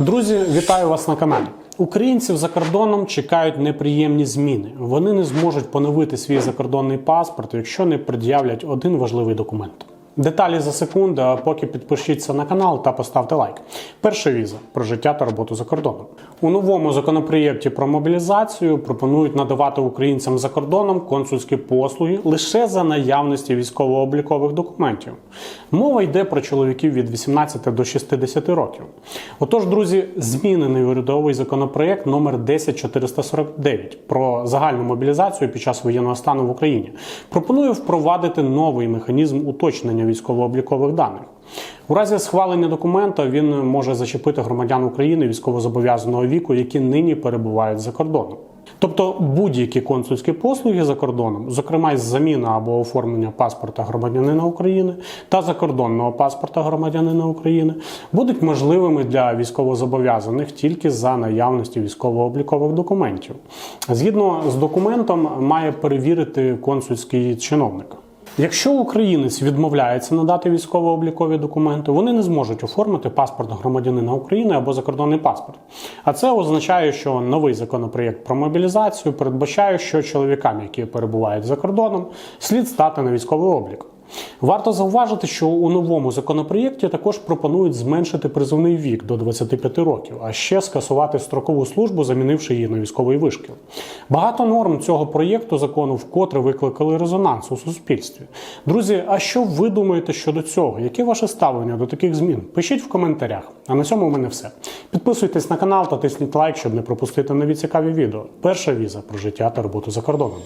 Друзі, вітаю вас на каналі. Українців за кордоном чекають неприємні зміни. Вони не зможуть поновити свій закордонний паспорт, якщо не пред'являть один важливий документ. Деталі за секунду, а поки підпишіться на канал та поставте лайк. Перша віза про життя та роботу за кордоном. У новому законопроєкті про мобілізацію пропонують надавати українцям за кордоном консульські послуги лише за наявності військово-облікових документів. Мова йде про чоловіків від 18 до 60 років. Отож, друзі, змінений урядовий законопроєкт номер 10449 про загальну мобілізацію під час воєнного стану в Україні пропонує впровадити новий механізм уточнення військово-облікових даних. У разі схвалення документа він може зачепити громадян України військовозобов'язаного віку, які нині перебувають за кордоном. Тобто будь-які консульські послуги за кордоном, зокрема із заміна або оформлення паспорта громадянина України та закордонного паспорта громадянина України, будуть можливими для військовозобов'язаних тільки за наявності військово-облікових документів. Згідно з документом, має перевірити консульський чиновник. Якщо українець відмовляється надати військово-облікові документи, вони не зможуть оформити паспорт громадянина України або закордонний паспорт. А це означає, що новий законопроєкт про мобілізацію передбачає, що чоловікам, які перебувають за кордоном, слід стати на військовий облік. Варто зауважити, що у новому законопроєкті також пропонують зменшити призовний вік до 25 років, а ще скасувати строкову службу, замінивши її на військовий вишкіл. Багато норм цього проєкту закону вкотре викликали резонанс у суспільстві. Друзі, а що ви думаєте щодо цього? Яке ваше ставлення до таких змін? Пишіть в коментарях. А на цьому у мене все. Підписуйтесь на канал та тисніть лайк, щоб не пропустити нові цікаві відео. Перша віза про життя та роботу за кордоном.